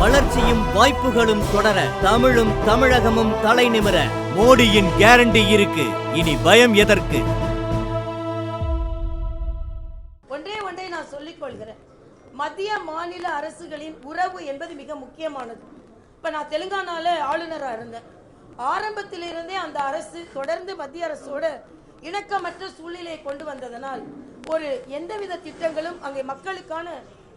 வளர்ச்சியும் வாய்ப்புகளும் தொடர தமிழும் தமிழகமும் தலை நிமிர மோடியின் கேரண்டி இருக்கு. இனி பயம் எதற்கு? ஒன்றே ஒன்றே நான் சொல்லிக் கொள்கிறேன். மத்திய மாநில அரசுகளின் உறவு என்பது மிக முக்கியமானது. இப்ப நான் தெலுங்கானால ஆளுநரா இருந்தேன். ஆரம்பத்திலிருந்தே அந்த அரசு தொடர்ந்து மத்திய அரசோட இணக்கமற்ற சூழ்நிலையை கொண்டு வந்ததனால் ஒரு எந்தவித திட்டங்களும் அங்கே மக்களுக்கான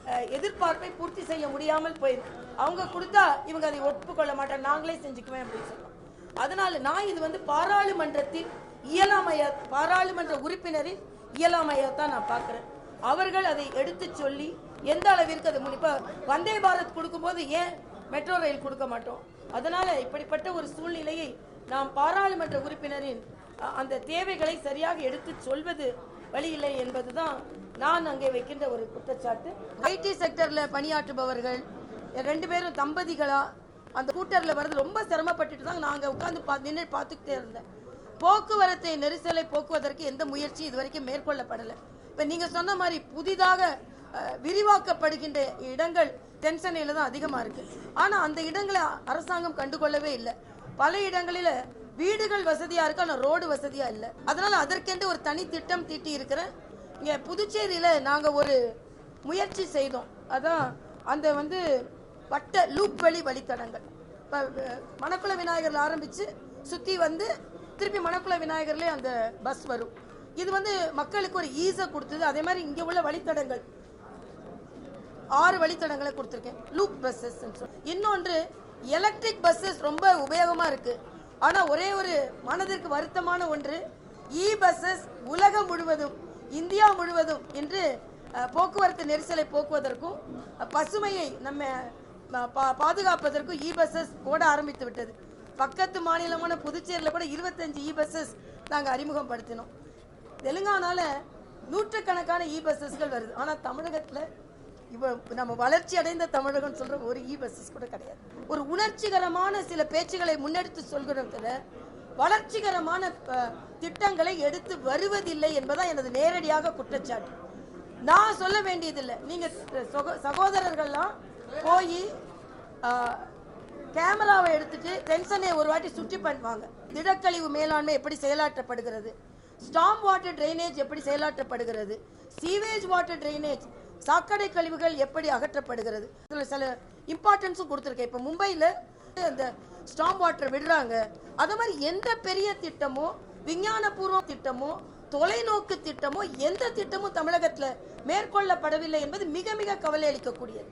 அஹ், எதிர்பார்ப்பை பூர்த்தி செய்ய முடியாமல் போயிருக்கு. அவங்க கொடுத்தா இவங்க அதை ஒப்புக்கொள்ள மாட்டாங்க. நாங்களே செஞ்சுக்குவேன் அப்படின்னு சொல்லுவோம் அதனால நான் இது வந்து பாராளுமன்றத்தின் இயலாமைய பாராளுமன்ற உறுப்பினரின் இயலாமையை தான் நான் பார்க்குறேன். அவர்கள் அதை எடுத்து சொல்லி எந்த அளவிற்கு அது முடிப்பா வந்தே பாரத் கொடுக்கும்போது ஏன் மெட்ரோ ரயில் கொடுக்க மாட்டோம்? அதனால இப்படிப்பட்ட ஒரு சூழ்நிலையை நாம் பாராளுமன்ற உறுப்பினரின் அந்த தேவைகளை சரியாக எடுத்து சொல்வது வழியில்லை என்பதுதான் நான் அங்கே வைக்கின்ற ஒரு குற்றச்சாட்டு. ஐடி செக்டர்ல பணியாற்றுபவர்கள் ரெண்டு பேரும் தம்பதிகளா அந்த கூட்டரில் வர்றது ரொம்ப சிரமப்பட்டுட்டு தான் நாங்கள் உட்காந்து பா நின்று பார்த்துக்கிட்டே இருந்தேன். போக்குவரத்தை நெரிசலை போக்குவதற்கு எந்த முயற்சி இதுவரைக்கும் மேற்கொள்ளப்படலை. இப்போ நீங்கள் சொன்ன மாதிரி புதிதாக விரிவாக்கப்படுகின்ற இடங்கள் தென்சென்னையில தான் அதிகமாக இருக்குது ஆனால் அந்த இடங்களை அரசாங்கம் கண்டுகொள்ளவே இல்லை. பல இடங்களில் வீடுகள் வசதியாக இருக்கு ஆனால் ரோடு வசதியாக இல்லை. அதனால் அதற்கென்று ஒரு தனி திட்டம் தீட்டி இருக்கிறேன் இங்கே புதுச்சேரியில் நாங்கள் ஒரு முயற்சி செய்தோம். அதான் அந்த வந்து வட்ட லூப் வழி வழித்தடங்கள். இப்ப, மணக்குள விநாயகர்ல ஆரம்பிச்சு சுத்தி வந்து திருப்பி மணக்குள விநாயகர்லயே அந்த பஸ் வரும். இது வந்து மக்களுக்கு ஒரு ஈஸை கொடுத்தது. அதே மாதிரி இங்க உள்ள வழித்தடங்கள். ஆறு வழித்தடங்களை கொடுத்துருக்கேன். லூப் பஸ்ஸஸ் இன்னொன்று எலக்ட்ரிக் பஸ்ஸஸ் ரொம்ப உபயோகமா இருக்கு. ஆனா ஒரே ஒரு மனதிற்கு வருத்தமான ஒன்று இ பஸ்ஸஸ் உலகம் முழுவதும் இந்தியா முழுவதும் என்று போக்குவரத்து நெரிசலை போக்குவதற்கும் பசுமையை நம்ம பா- பாதுகாப்பதற்கும் இ பஸ்ஸஸ் ஓட ஆரம்பித்து விட்டது. பக்கத்து மாநிலமான புதுச்சேரியில் கூட இருபத்தஞ்சு இ பஸ்ஸஸ் நாங்கள் அறிமுகப்படுத்தினோம். தெலுங்கானால நூற்றுக்கணக்கான இ பஸ்ஸஸ்கள் வருது. ஆனால் தமிழகத்தில் இப்போ நம்ம வளர்ச்சி அடைந்த தமிழகம் சொல்ற ஒரு இ பஸ்ஸஸ் கூட கிடையாது. ஒரு உணர்ச்சிகரமான சில பேச்சுகளை முன்னெடுத்து சொல்கிறதுல வளர்ச்சிகரமான திட்டங்களை எடுத்து வருவதில்லை என்பதான் எனது நேரடியாக குற்றச்சாட்டு. நான் சொல்ல வேண்டியதில்லை. நீங்கள் சகோ- சகோதரர்கள்லாம் போய் கேமராவை எடுத்துட்டு டென்ஷனை ஒரு வாட்டி சுற்றி பண்ணுவாங்க திடக்கழிவு மேலாண்மை எப்படி செயலாற்றப்படுகிறது? ஸ்டாம் வாட்டர் ட்ரைனேஜ் எப்படி செயலாற்றப்படுகிறது? சீவேஜ் வாட்டர் ட்ரைனேஜ் சாக்கடை கழிவுகள் எப்படி அகற்றப்படுகிறது? இதில் சில இம்பார்ட்டன்ஸும் கொடுத்துருக்கேன். இப்போ மும்பையில் அந்த ஸ்டாம் வாட்டர் விடுறாங்க. அது மாதிரி எந்த பெரிய திட்டமோ விஞ்ஞானபூர்வ திட்டமோ தொலைநோக்கு திட்டமோ எந்த திட்டமும் தமிழகத்தில் மேற்கொள்ளப்படவில்லை என்பது மிக மிக கவலை அளிக்கக்கூடியது.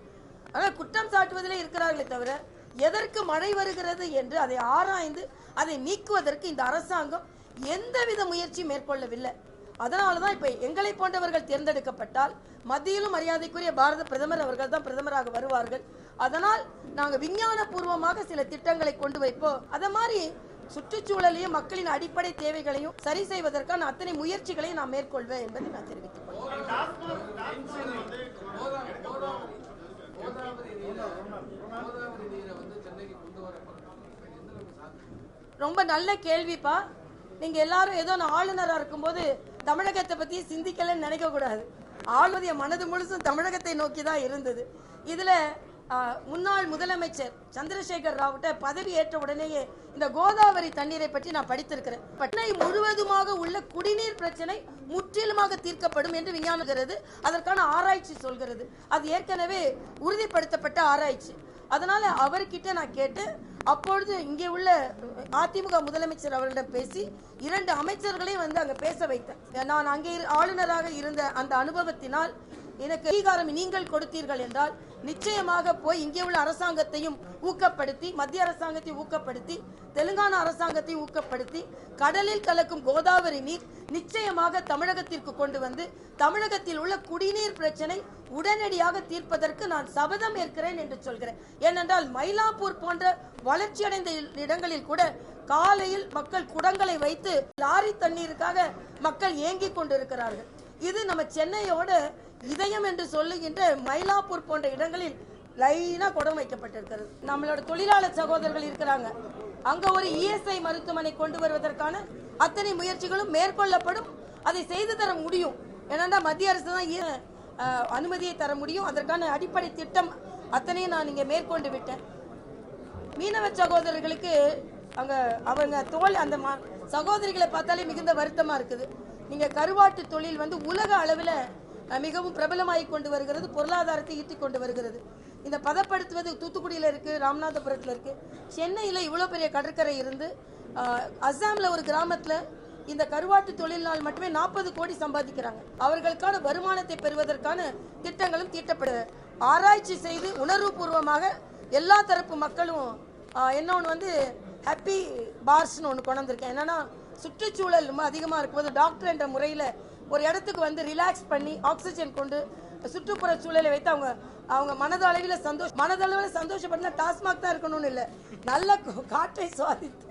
ஆனால் குற்றம் சாட்டுவதிலே இருக்கிறார்களே தவிர எதற்கு மழை வருகிறது என்று அதை ஆராய்ந்து அதை நீக்குவதற்கு இந்த அரசாங்கம் எந்தவித முயற்சியும் மேற்கொள்ளவில்லை. அதனால தான் இப்போ எங்களை போன்றவர்கள் தேர்ந்தெடுக்கப்பட்டால் மத்தியிலும் மரியாதைக்குரிய பாரத பிரதமர் அவர்கள் தான் பிரதமராக வருவார்கள். அதனால் நாங்கள் விஞ்ஞான பூர்வமாக சில திட்டங்களை கொண்டு வைப்போம். அதை மாதிரி சுற்றுச்சூழலையும் மக்களின் அடிப்படை தேவைகளையும் சரி செய்வதற்கான அத்தனை முயற்சிகளையும் நான் மேற்கொள்வேன் என்பதை நான் தெரிவித்துக் கொள்கிறேன். ரொம்ப நல்ல கேள்விப்பா. நீங்க எல்லாரும் ஏதோ நான் ஆளுநரா இருக்கும்போது தமிழகத்தை பத்தி சிந்திக்கலன்னு நினைக்க கூடாது. ஆளுநர் மனது முழுசும் தமிழகத்தை நோக்கி தான் இருந்தது. இதுல முன்னாள் முதலமைச்சர் சந்திரசேகர் ராவ்கிட்ட பதவி ஏற்ற உடனேயே இந்த கோதாவரி தண்ணீரை பற்றி நான் படித்திருக்கிறேன். பட்டனை முழுவதுமாக உள்ள குடிநீர் பிரச்சனை முற்றிலுமாக தீர்க்கப்படும் என்று விஞ்ஞானுகிறது அதற்கான ஆராய்ச்சி சொல்கிறது. அது ஏற்கனவே உறுதிப்படுத்தப்பட்ட ஆராய்ச்சி. அதனால அவர்கிட்ட நான் கேட்டு அப்பொழுது இங்கே உள்ள அதிமுக முதலமைச்சர் அவர்களிடம் பேசி இரண்டு அமைச்சர்களையும் வந்து அங்க பேச வைத்தேன். நான் அங்கே இரு- ஆளுநராக இருந்த அந்த அனுபவத்தினால் எனக்கு அங்கீகாரம் நீங்கள் கொடுத்தீர்கள் என்றால் நிச்சயமாக போய் இங்கே உள்ள அரசாங்கத்தையும் ஊக்கப்படுத்தி மத்திய அரசாங்கத்தை ஊக்கப்படுத்தி தெலுங்கானா அரசாங்கத்தை ஊக்கப்படுத்தி கடலில் கலக்கும் கோதாவரி நீர் நிச்சயமாக தமிழகத்திற்கு கொண்டு வந்து தமிழகத்தில் உள்ள குடிநீர் பிரச்சனை உடனடியாக தீர்ப்பதற்கு நான் சபதம் ஏற்கிறேன் என்று சொல்கிறேன். ஏனென்றால் மயிலாப்பூர் போன்ற வளர்ச்சியடைந்த இடங்களில் கூட காலையில் மக்கள் குடங்களை வைத்து லாரி தண்ணீருக்காக மக்கள் ஏங்கிக் கொண்டிருக்கிறார்கள். இது நம்ம சென்னையோட இதயம் என்று சொல்லுகின்ற மயிலாப்பூர் போன்ற இடங்களில் லைனா குடம் வைக்கப்பட்டிருக்கிறது. நம்மளோட தொழிலாளர் சகோதரர்கள் இருக்கிறாங்க. அங்க ஒரு இஎஸ்ஐ மருத்துவமனை கொண்டு வருவதற்கான அத்தனை முயற்சிகளும் மேற்கொள்ளப்படும். அதை செய்து தர முடியும். ஏன்னா மத்திய அரசு தான் அனுமதியை தர முடியும். அதற்கான அடிப்படை திட்டம் அத்தனையும் நான் இங்கே மேற்கொண்டு விட்டேன். மீனவ சகோதரர்களுக்கு அங்க அவங்க தோல் அந்த மா- சகோதரிகளை பார்த்தாலே மிகுந்த வருத்தமா இருக்குது. நீங்கள் கருவாட்டு தொழில் வந்து உலக அளவில் மிகவும் பிரபலமாகி கொண்டு வருகிறது பொருளாதாரத்தை ஈட்டி கொண்டு வருகிறது. இந்த பதப்படுத்துவது தூத்துக்குடியில் இருக்குது ராமநாதபுரத்தில் இருக்குது சென்னையில் இவ்வளோ பெரிய கடற்கரை இருந்து அஸ்ஸாமில் ஒரு கிராமத்தில் இந்த கருவாட்டு தொழிலினால் மட்டுமே நாற்பது கோடி சம்பாதிக்கிறாங்க. அவர்களுக்கான வருமானத்தை பெறுவதற்கான திட்டங்களும் தீட்டப்படுது ஆராய்ச்சி செய்து உணர்வுபூர்வமாக எல்லா தரப்பு மக்களும் என்ன ஒன்று வந்து ஹாப்பி பார்ஸ்னு ஒன்று கொண்டு வந்திருக்கேன். என்னன்னா சுற்றுச்சூழல் ரொம்ப அதிகமாக இருக்கும்போது டாக்டர் என்ற முறையில் ஒரு இடத்துக்கு வந்து ரிலாக்ஸ் பண்ணி ஆக்சிஜன் கொண்டு சுற்றுப்புற சூழலை வைத்து அவங்க அவங்க மனதளவில் சந்தோஷம் மனதளவில் சந்தோஷப்படனா டாஸ்மாக் தான் இருக்கணும்னு இல்லை. நல்ல காற்றை சுவாதித்து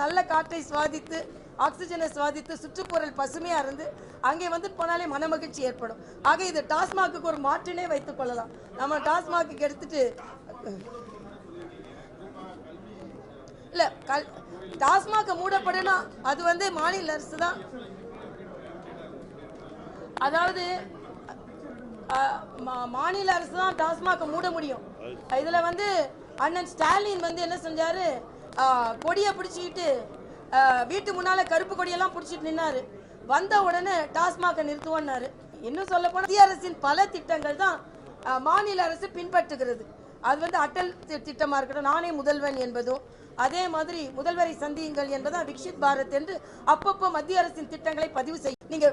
நல்ல காற்றை சுவாதித்து ஆக்சிஜனை சுவாதித்து சுற்றுப்புறல் பசுமையாக இருந்து அங்கே வந்து போனாலே மனமகிழ்ச்சி ஏற்படும். ஆக இது டாஸ்மாக்கு ஒரு மாற்றினே வைத்துக் கொள்ளலாம். நம்ம டாஸ்மாக்கு எடுத்துட்டு இல்லை கல் டாஸ்மாக மூடப்படுனா அது வந்து மாநில அரசு தான். அதாவது மாநில அரசு தான் டாஸ்மாக மூட முடியும். இதுல வந்து அண்ணன் ஸ்டாலின் வந்து என்ன செஞ்சாரு? கொடியை பிடிச்சிக்கிட்டு வீட்டு முன்னால கருப்பு கொடியெல்லாம் பிடிச்சிட்டு நின்னாரு. வந்த உடனே டாஸ்மாக நிறுத்துவோன்னாரு. இன்னும் சொல்ல போனா மத்திய அரசின் பல திட்டங்கள் தான் மாநில அரசு பின்பற்றுகிறது. அது வந்து அட்டல் திட்டமா இருக்கட்டும் நானே முதல்வன் என்பதும் அதே மாதிரி முதல்வரை சந்தியுங்கள் என்பதான் விக்ஷித் பாரத் என்று அப்பப்போ மத்திய அரசின் திட்டங்களை பதிவு செய்யும் நீங்க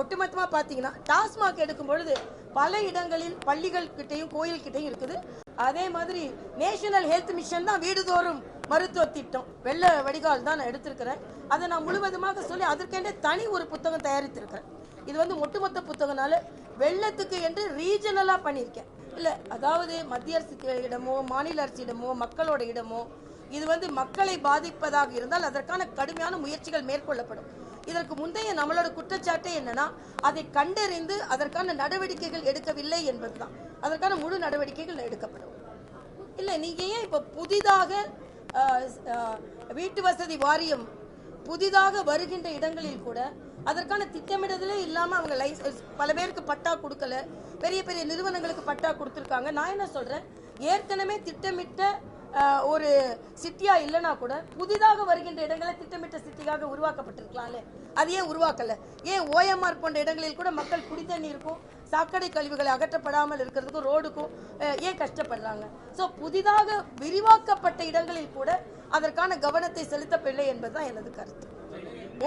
ஒட்டுமொத்தமா பாத்தீங்கன்னா டாஸ்மாக் எடுக்கும் பொழுது பல இடங்களில் பள்ளிகள் கிட்டையும் கோயில் கிட்டையும் இருக்குது. அதே மாதிரி நேஷனல் ஹெல்த் மிஷன் தான் வீடுதோறும் மருத்துவ திட்டம். வெள்ள வடிகால் தான் நான் எடுத்திருக்கிறேன். அதை நான் முழுவதுமாக சொல்லி அதற்கென்றே தனி ஒரு புத்தகம் தயாரித்திருக்கிறேன். இது வந்து ஒட்டுமொத்த புத்தகனால வெள்ளத்துக்கு என்று ரீஜனலா பண்ணியிருக்கேன். இல்ல அதாவது மத்திய அரசு இடமோ மாநில அரசிடமோ மக்களோட இடமோ இது வந்து மக்களை பாதிப்பதாக இருந்தால் அதற்கான கடுமையான முயற்சிகள் மேற்கொள்ளப்படும். இதற்கு முந்தைய நம்மளோட குற்றச்சாட்டு என்னன்னா அதை கண்டறிந்து அதற்கான நடவடிக்கைகள் எடுக்கவில்லை என்பதுதான். அதற்கான முழு நடவடிக்கைகள் எடுக்கப்படும். இல்லை நீங்க ஏன் இப்ப புதிதாக வீட்டு வசதி வாரியம் புதிதாக வருகின்ற இடங்களில் கூட அதற்கான திட்டமிடுதலே இல்லாம அவங்க லைசன்ஸ் பல பேருக்கு பட்டா கொடுக்கல பெரிய பெரிய நிறுவனங்களுக்கு பட்டா கொடுத்துருக்காங்க. நான் என்ன சொல்றேன்? ஏற்கனவே திட்டமிட்ட ஒரு சிட்டியா இல்லைனா கூட புதிதாக வருகின்ற இடங்களை திட்டமிட்ட சிட்டியாக உருவாக்கப்பட்டிருக்கலாம்ல அது ஏன் உருவாக்கல? ஏன் ஓஎம்ஆர் போன்ற இடங்களில் கூட மக்கள் குடித்தண்ணீருக்கும் சாக்கடை கழிவுகளை அகற்றப்படாமல் இருக்கிறதுக்கும் ரோடுக்கும் ஏன் கஷ்டப்படுறாங்க? ஸோ புதிதாக விரிவாக்கப்பட்ட இடங்களில் கூட அதற்கான கவனத்தை செலுத்தவில்லை என்பதுதான் எனது கருத்து.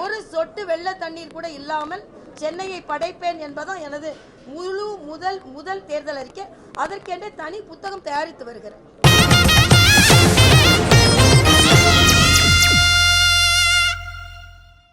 ஒரு சொட்டு வெள்ள தண்ணீர் கூட இல்லாமல் சென்னையை படைப்பேன் என்பதுதான் எனது முழு முதல் முதல் தேர்தல் அறிக்கை. அதற்கென்றே தனி புத்தகம் தயாரித்து வருகிறேன்.